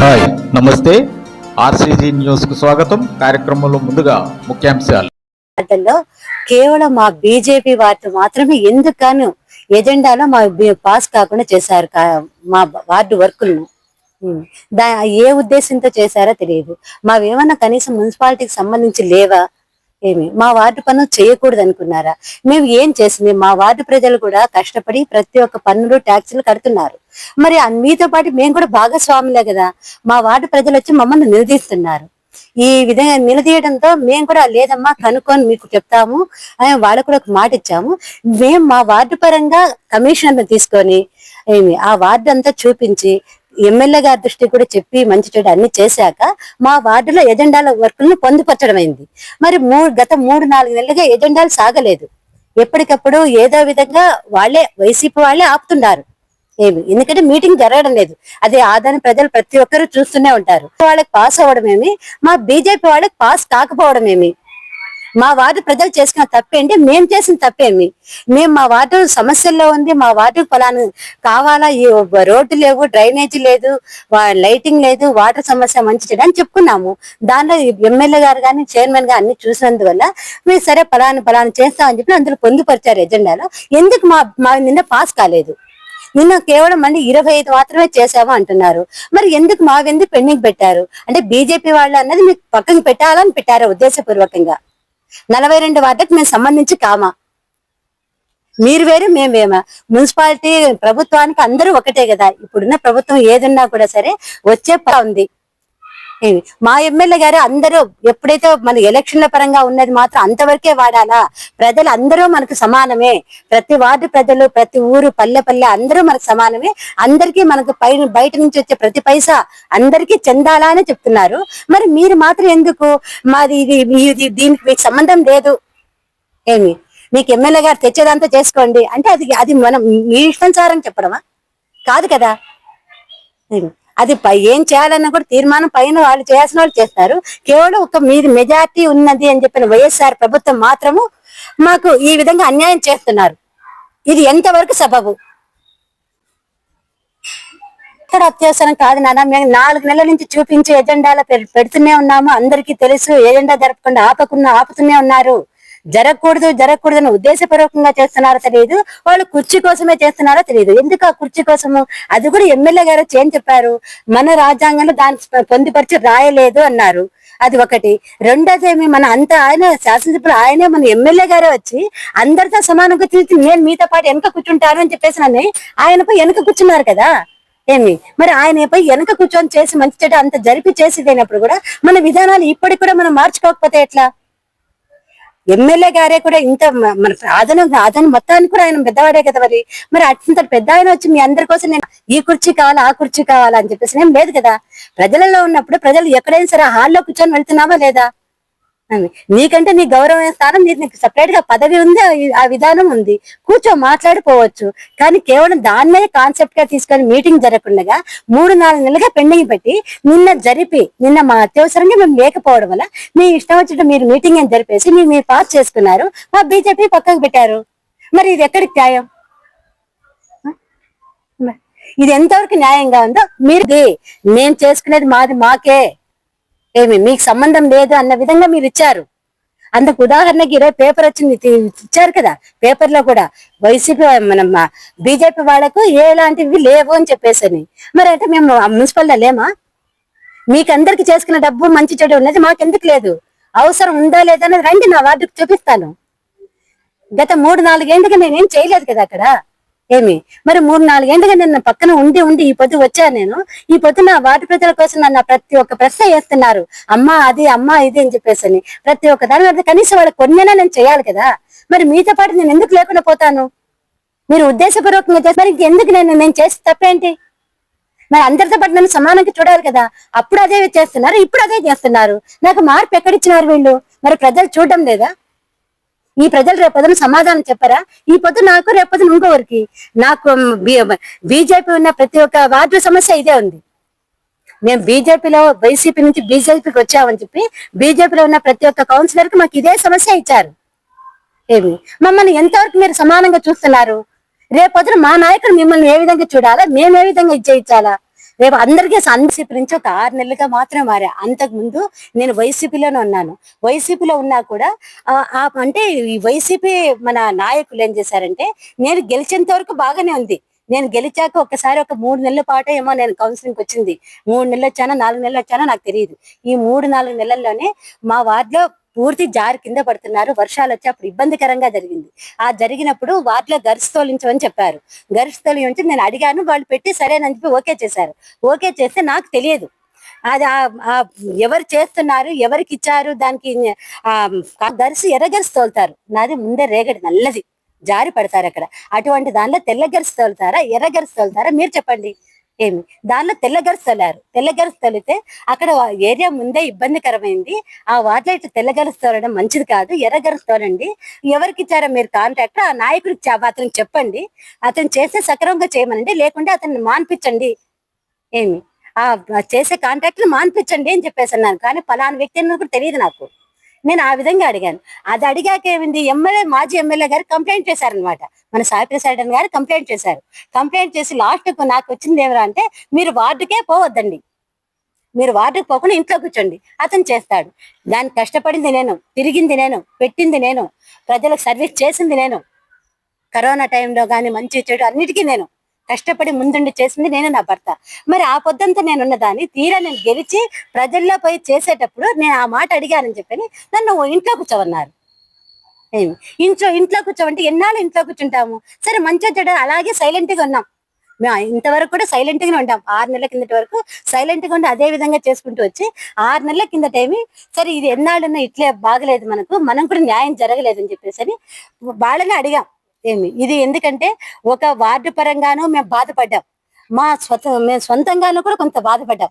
Hi నమస్తే. RCG న్యూస్కు స్వాగతం. కార్యక్రమంలో ముందుగా ముఖ్యాంశాలు. వార్డుల్లో కేవలం మా బీజేపీ వార్డు మాత్రమే ఎందుకను? ఎజెండాలో మా పాస్ కాకుండా చేశారు మా వార్డు వర్కులను దా ఏ ఉద్దేశంతో చేశారో తెలియదు. మావేమన్నా కనీసం మున్సిపాలిటీకి సంబంధించి లేవా? ఏమి? మా వార్డు పనులు చేయకూడదు అనుకున్నారా? మేము ఏం చేసింది మా వార్డు ప్రజలు కూడా కష్టపడి ప్రతి ఒక్క పన్నులు ట్యాక్సులు కడుతున్నారు. మరి మీతో పాటు మేము కూడా భాగస్వాములే కదా? మా వార్డు ప్రజలు వచ్చి మమ్మల్ని నిలదీస్తున్నారు. ఈ విధంగా నిలదీయడంతో మేము కూడా లేదమ్మా కనుక్కొని మీకు చెప్తాము అని వాళ్ళకు కూడా ఒక మాట ఇచ్చాము. మేము మా వార్డు పరంగా కమిషనర్ని తీసుకొని ఏమి ఆ వార్డు అంతా చూపించి ఎమ్మెల్యే గారి దృష్టికి కూడా చెప్పి మంచి చెడు అన్ని చేశాక మా వార్డులో ఎజెండాల వర్కులను పొందుపరచడమైంది. మరి మూడు గత మూడు నాలుగు నెలలుగా ఎజెండాలు సాగలేదు. ఎప్పటికప్పుడు ఏదో విధంగా వాళ్ళే వైసీపీ వాళ్ళే ఆపుతున్నారు. ఏమి? ఎందుకంటే మీటింగ్ జరగడం లేదు. అదే ఆదాని ప్రజలు ప్రతి ఒక్కరూ చూస్తూనే ఉంటారు. వాళ్ళకి పాస్ అవ్వడం ఏమి మా బీజేపీ వాళ్ళకి పాస్ కాకపోవడం ఏమి మా వార్డు ప్రజలు చేసుకున్న తప్పేంటి మేము చేసిన తప్పేమి మేము మా వార్డు సమస్యల్లో ఉంది. మా వార్డు ఫలాను కావాలా? ఈ రోడ్డు లేవు డ్రైనేజ్ లేదు వా- లైటింగ్ లేదు వాటర్ సమస్య మంచి చెడు అని చెప్పుకున్నాము. దానిలో ఎమ్మెల్యే గారు కానీ చైర్మన్ గారు అన్ని చూసినందువల్ల మీరు సరే ఫలాను ఫలాను చేస్తామని చెప్పి అందులో పొందుపరిచారు ఎజెండాలో. ఎందుకు మా మా నిన్న పాస్ కాలేదు? నిన్న కేవలం మళ్ళీ ఇరవై ఐదు మాత్రమే చేసాము అంటున్నారు. మరి ఎందుకు మావెందుకు పెండింగ్ పెట్టారు? అంటే బీజేపీ వాళ్ళు అన్నది మీకు పక్కన పెట్టాలని పెట్టారు ఉద్దేశపూర్వకంగా? నలభై రెండు వార్డులకు మేము సంబంధించి కామా? మీరు వేరు మేము వేమా? మున్సిపాలిటీ ప్రభుత్వానికి అందరూ ఒకటే కదా. ఇప్పుడున్న ప్రభుత్వం ఏదున్నా కూడా సరే వచ్చే ఉంది. ఏమి? మా ఎమ్మెల్యే గారు అందరూ ఎప్పుడైతే మన ఎలక్షన్ల పరంగా ఉన్నది మాత్రం అంతవరకే వాడాలా? ప్రజలు అందరూ మనకు సమానమే. ప్రతి వార్డు ప్రజలు ప్రతి ఊరు పల్లె పల్లె అందరూ మనకు సమానమే. అందరికీ మనకు పైన బయట నుంచి వచ్చే ప్రతి పైసా అందరికీ చెందాలా అని చెప్తున్నారు. మరి మీరు మాత్రం ఎందుకు? మాది ఇది ఇది దీనికి మీకు సంబంధం లేదు. ఏమి? మీకు ఎమ్మెల్యే గారు తెచ్చేదంతా చేసుకోండి. అంటే అది అది మనం మీ ఇష్టానుసారం చెప్పడమా? కాదు కదా. ఏమి? అది పై ఏం చేయాలన్నా కూడా తీర్మానం పైన వాళ్ళు చేయాల్సిన వాళ్ళు చేస్తారు. కేవలం ఒక మీది మెజార్టీ ఉన్నది అని చెప్పిన వైఎస్ఆర్ ప్రభుత్వం మాత్రము మాకు ఈ విధంగా అన్యాయం చేస్తున్నారు. ఇది ఎంతవరకు సబబు? ఇక్కడ అత్యవసరం కాదు నాన్న. మేము నాలుగు నెలల నుంచి చూపించి ఎజెండాలో పె- పెడుతూనే ఉన్నాము. అందరికీ తెలుసు ఎజెండా జరపకుండా ఆపకుండా ఆపుతూనే ఉన్నారు. జరగకూడదు జరగకూడదు అని ఉద్దేశపూర్వకంగా చేస్తున్నారో తెలియదు వాళ్ళు కుర్చీ కోసమే చేస్తున్నారో తెలియదు ఎందుకు ఆ కుర్చీ కోసము? అది కూడా ఎమ్మెల్యే గారు వచ్చి ఏం చెప్పారు. మన రాజ్యాంగంలో దాన్ని పొందుపరిచి రాయలేదు అన్నారు. అది ఒకటి. రెండోది ఏమి? మన అంత ఆయన శాసనసభ్యులు ఆయనే మన ఎమ్మెల్యే గారే వచ్చి అందరితో సమానంగా తీర్చి నేను మీతో పాటు వెనక కూర్చుంటాను అని చెప్పేసి నన్ను ఆయనపై వెనక కూర్చున్నారు కదా? ఏమి? మరి ఆయన వెనక కూర్చొని చేసి మంచి చెడు అంత జరిపి చేసి కూడా మన విధానాలు ఇప్పటికి కూడా మనం మార్చుకోకపోతే ఎట్లా? ఎమ్మెల్యే గారే కూడా ఇంత మన అదను అదను మొత్తానికి కూడా ఆయన పెద్దవాడే కదా మరి. మరి అట్లంత పెద్ద ఆయన వచ్చి మీ అందరి కోసం నేను ఈ కుర్చీ కావాలా ఆ కుర్చీ కావాలా అని చెప్పేసి నేను లేదు కదా. ప్రజలలో ఉన్నప్పుడు ప్రజలు ఎక్కడైనా సరే హాల్లో కూర్చొని వెళ్తున్నావా లేదా? నీకంటే నీ గౌరవమైన స్థానం? నీకు నీకు సపరేట్గా పదవి ఉంది ఆ- విధానం ఉంది. కూర్చో మాట్లాడుకోవచ్చు. కానీ కేవలం దాన్నే కాన్సెప్ట్గా తీసుకొని మీటింగ్ జరగకుండా మూడు నాలుగు నెలలుగా పెండింగ్ పెట్టి నిన్న జరిపి నిన్న మా అత్యవసరంగా మేము లేకపోవడం వల్ల మీ ఇష్టం వచ్చినట్టు మీరు మీటింగ్ అని జరిపేసి మీరు మీరు పాస్ చేసుకున్నారు. మా బీజేపీ పక్కకు పెట్టారు. మరి ఇది ఎక్కడికి న్యాయం? ఇది ఎంతవరకు న్యాయంగా ఉందో మీరు మేము చేసుకునేది మాది మాకే. ఏమి? మీకు సంబంధం లేదు అన్న విధంగా మీరు ఇచ్చారు. అందుకు ఉదాహరణకి ఇరవై పేపర్ వచ్చింది ఇచ్చారు కదా. పేపర్లో కూడా వైసీపీ మన బీజేపీ వాళ్ళకు ఎలాంటివి లేవు అని చెప్పేసి మరి అంటే మేము మున్సిపల్లో లేమా? మీకందరికి చేసుకున్న డబ్బు మంచి చెడు ఉన్నది మాకెందుకు లేదు? అవసరం ఉందా లేదా అనేది రండి నా వార్డుకు చూపిస్తాను. గత మూడు నాలుగేందుగా నేనేం చేయలేదు కదా అక్కడ? ఏమి? మరి మూడు నాలుగేందుగా నేను పక్కన ఉండి ఉండి ఈ పొద్దు వచ్చాను నేను. ఈ పొద్దు నా వాటి ప్రజల కోసం నన్ను ప్రతి ఒక్క ప్రశ్న వేస్తున్నారు. అమ్మా అది అమ్మా ఇది అని చెప్పేసి అని. ప్రతి ఒక్క దాని మీద కనీసం వాళ్ళకి కొన్నైనా నేను చేయాలి కదా. మరి మీతో పాటు నేను ఎందుకు లేకుండా పోతాను? మీరు ఉద్దేశపూర్వకంగా చేస్తారు ఎందుకు నేను నేను చేసి తప్పేంటి? మరి అందరితో పాటు నన్ను సమానంగా చూడాలి కదా. అప్పుడు అదే చేస్తున్నారు ఇప్పుడు అదే చేస్తున్నారు. నాకు మార్పు ఎక్కడిచ్చినారు వీళ్ళు? మరి ప్రజలు చూడడం లేదా? ఈ ప్రజలు రేపొద్దున సమాధానం చెప్పారా? ఈ పొద్దు నాకు రేపొద్దున ఇంకోవరికి నాకు బీజేపీ ఉన్న ప్రతి ఒక్క వార్డు సమస్య ఇదే ఉంది. మేము బీజేపీలో వైసీపీ నుంచి బీజేపీకి వచ్చామని చెప్పి బీజేపీలో ఉన్న ప్రతి ఒక్క కౌన్సిలర్కి మాకు ఇదే సమస్య ఇచ్చారు. ఏమి? మమ్మల్ని ఎంతవరకు మీరు సమానంగా చూస్తున్నారు? రేపొద్దున మా నాయకుడు మిమ్మల్ని ఏ విధంగా చూడాలా? మేము ఏ విధంగా ఇచ్చేయించాలా రేపు అందరికీ ఎన్సీపీ నుంచి ఒక ఆరు నెలలుగా మాత్రం మారా అంతకు ముందు నేను వైసీపీలోనే ఉన్నాను. వైసీపీలో ఉన్నా కూడా ఆ అంటే ఈ వైసీపీ మన నాయకులు ఏం చేశారంటే నేను గెలిచేంత వరకు బాగానే ఉంది. నేను గెలిచాక ఒకసారి ఒక మూడు నెలల పాటు ఏమో నేను కౌన్సిలింగ్ వచ్చింది. మూడు నెలలు వచ్చానో నాలుగు నెలలు వచ్చానో నాకు తెలియదు ఈ మూడు నాలుగు నెలల్లోనే మా వార్డులో పూర్తి జారి కింద పడుతున్నారు. వర్షాలు వచ్చి అప్పుడు ఇబ్బందికరంగా జరిగింది. ఆ జరిగినప్పుడు వాటిలో గరిసి తోలించమని చెప్పారు. గరిసి తోలించి నేను అడిగాను వాళ్ళు పెట్టి సరేనని చెప్పి ఓకే చేశారు. ఓకే చేస్తే నాకు తెలియదు. అది ఆ- ఎవరు చేస్తున్నారు ఎవరికి ఇచ్చారు దానికి ఆ గరిసి ఎర్రగరిసి తోలుతారు నాది ముందే రేగడి నల్లది. జారి పడతారు అక్కడ. అటువంటి దానిలో తెల్ల గరిసి తోలుతారా ఎర్ర గరిసి తోలుతారా మీరు చెప్పండి. ఏమి? దానిలో తెల్ల గరిసి తోలారు తెల్ల అక్కడ ఏరియా ముందే ఇబ్బందికరమైంది. ఆ వాటిలో ఇట్లా తెల్ల తోలడం మంచిది కాదు. ఎర్ర తోలండి ఎవరికి ఇచ్చారా మీరు కాంట్రాక్ట్ ఆ నాయకుడికి అతనికి చెప్పండి. అతను చేస్తే సక్రమంగా చేయమనండి. లేకుంటే అతన్ని మాన్పించండి. ఏమి? ఆ చేసే కాంట్రాక్ట్ మాన్పించండి అని చెప్పేసి అన్నాను కానీ పలానా వ్యక్తి అని కూడా తెలియదు నాకు. నేను ఆ విధంగా అడిగాను. అది అడిగాక ఏమింది? ఎమ్మెల్యే మాజీ ఎమ్మెల్యే గారు కంప్లైంట్ చేశారనమాట మన సాయిప్రసాద్ గారు కంప్లైంట్ చేశారు. కంప్లైంట్ చేసి లాస్ట్కు నాకు వచ్చింది ఏమరా అంటే మీరు వార్డుకే పోవద్దండి. మీరు వార్డుకు పోకుండా ఇంట్లో కూర్చోండి. అతను చేస్తాడు. దాన్ని కష్టపడింది నేను తిరిగింది నేను పెట్టింది నేను ప్రజలకు సర్వీస్ చేసింది నేను. కరోనా టైంలో కానీ మంచి చెడు అన్నిటికీ నేను. కష్టపడి ముందుండి చేసింది నేను నా భర్త. మరి ఆ పొద్దంతా నేను ఉన్నదాన్ని తీరా నేను గెలిచి ప్రజల్లో పోయి చేసేటప్పుడు నేను ఆ మాట అడిగానని చెప్పని నన్ను ఇంట్లో కూర్చోవన్నారు ఏమి? ఇంట్లో ఇంట్లో కూర్చోమంటే ఎన్నాళ్ళు ఇంట్లో కూర్చుంటాము? సరే మంచిగా చెడ్డ అలాగే సైలెంట్గా ఉన్నాం. మేము ఇంతవరకు కూడా సైలెంట్ గానే ఉంటాం. ఆరు నెలల కిందటి వరకు సైలెంట్గా ఉండి అదే విధంగా చేసుకుంటూ వచ్చి ఆరు నెలల కిందట ఏమి? సరే ఇది ఎన్నాళ్ళున్నా ఇట్లే బాగలేదు మనకు మనం కూడా న్యాయం జరగలేదని చెప్పేసి అని వాళ్ళని అడిగాం. ఏమి? ఇది ఎందుకంటే ఒక వార్డు పరంగాను మేము బాధపడ్డాం. మా స్వత మేము సొంతంగానూ కూడా కొంత బాధపడ్డాం.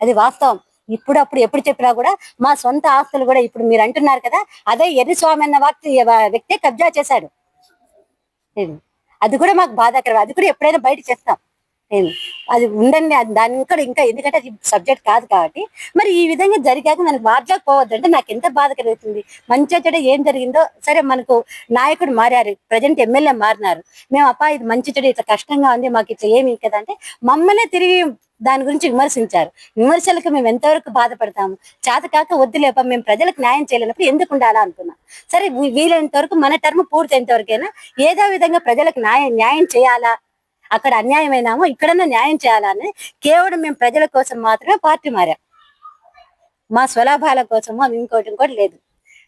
అది వాస్తవం. ఇప్పుడు అప్పుడు ఎప్పుడు చెప్పినా కూడా మా సొంత ఆస్తులు కూడా ఇప్పుడు మీరు అంటున్నారు కదా అదే ఎర్రిస్వామి అన్న వ్యక్తి వ్యక్తే కబ్జా చేశాడు. అది కూడా మాకు బాధాకరం. అది కూడా ఎప్పుడైనా బయట చేస్తాం అది ఉండండి అది దాని కూడా ఇంకా ఎందుకంటే అది సబ్జెక్ట్ కాదు కాబట్టి. మరి ఈ విధంగా జరిగాక మనకు వార్డులోకి పోవద్దంటే నాకు ఎంత బాధ కలుగుతుంది. మంచిగా చెడు ఏం జరిగిందో సరే మనకు నాయకుడు మారారు ప్రజెంట్ ఎమ్మెల్యే మారినారు. మేము అప్ప ఇది మంచి చెడు ఇట్లా కష్టంగా ఉంది మాకు ఇట్లా ఏమి కదా అంటే మమ్మల్ని తిరిగి దాని గురించి విమర్శించారు. విమర్శలకు మేము ఎంతవరకు బాధపడతాము? చేత కాక వద్దులేప మేము ప్రజలకు న్యాయం చేయలేనప్పుడు ఎందుకు ఉండాలా అనుకున్నాం. సరే వీలైనంత వరకు మన టర్మ్ పూర్తయినంత వరకైనా ఏదో విధంగా ప్రజలకు న్యాయం న్యాయం చేయాలా? అక్కడ అన్యాయమైనామో ఇక్కడన్నా న్యాయం చేయాలని కేవలం మేము ప్రజల కోసం మాత్రమే పార్టీ మారాం. మా స్వలాభాల కోసమో ఇంకోటి ఇంకోటి లేదు.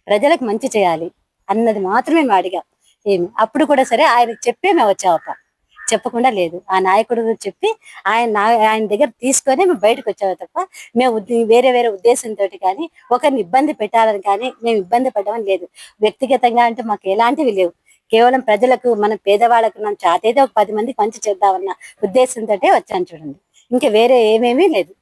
ప్రజలకు మంచి చేయాలి అన్నది మాత్రమే మేము అడిగాం. ఏమి? అప్పుడు కూడా సరే ఆయనకు చెప్పే మేము వచ్చామప్ప చెప్పకుండా లేదు. ఆ నాయకుడు చెప్పి ఆయన ఆయన దగ్గర తీసుకొని మేము బయటకు వచ్చాము తప్ప మేము వేరే వేరే ఉద్దేశంతో కానీ ఒకరిని ఇబ్బంది పెట్టాలని కానీ మేము ఇబ్బంది పడ్డామని లేదు. వ్యక్తిగతంగా అంటే మాకు ఎలాంటివి లేవు. కేవలం ప్రజలకు మన పేదవాళ్ళకు మనం చాతేదో ఒక పది మందికి మంచి చేద్దామన్న ఉద్దేశంతో వచ్చాను చూడండి. ఇంకా వేరే ఏమేమీ లేదు.